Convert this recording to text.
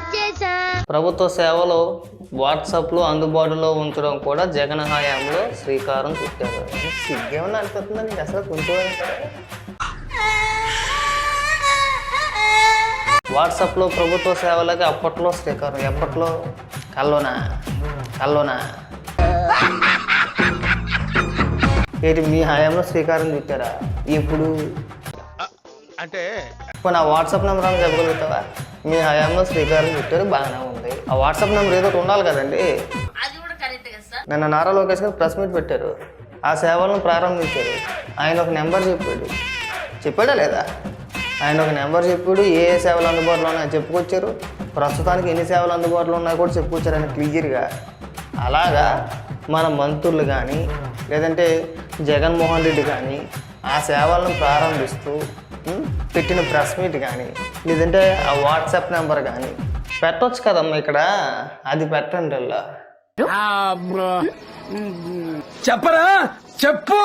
వచ్చేసా. ప్రభుత్వ సేవలు వాట్సాప్లో అందుబాటులో ఉంచడం కూడా జగన్ హయాంలో శ్రీకారం చుట్టారు. సిగ్గేమన్నా అనిపిస్తుందా నీకు అసలు కొంచెం? వాట్సాప్లో ప్రభుత్వ సేవలకి అప్పట్లో శ్రీకారం ఎప్పట్లో? కల్లోనా? కల్లోనా? ఏంటి మీ హయాంలో శ్రీకారం చుట్టారా? ఇప్పుడు అంటే ఇప్పుడు నా వాట్సాప్ నెంబర్ అని చెప్పగలుగుతావా? మీ హయాంలో శ్రీకారం చుట్టారు బాగానే ఉంది. ఆ వాట్సాప్ నెంబర్ ఏదో ఉండాలి కదండి. నిన్న నారా లోకేష్ గారు ప్రెస్ మీట్ పెట్టారు. ఆ సేవలను ప్రారంభించారు. ఆయన ఒక నెంబర్ చెప్పాడు. చెప్పాడా లేదా? ఆయన ఒక నెంబర్ చెప్పాడు. ఏ ఏ సేవలు అందుబాటులో ఉన్నాయో చెప్పుకొచ్చారు. ప్రస్తుతానికి ఎన్ని సేవలు అందుబాటులో ఉన్నాయో కూడా చెప్పుకొచ్చారు ఆయన క్లియర్గా. అలాగా మన మంత్రులు కానీ లేదంటే జగన్మోహన్ రెడ్డి కానీ ఆ సేవలను ప్రారంభిస్తూ పెట్టిన ప్రెస్ మీట్ కానీ లేదంటే ఆ వాట్సాప్ నెంబర్ కానీ పెట్టొచ్చు కదమ్మా ఇక్కడ. అది పెట్టండి చెప్పరా? చెప్పు!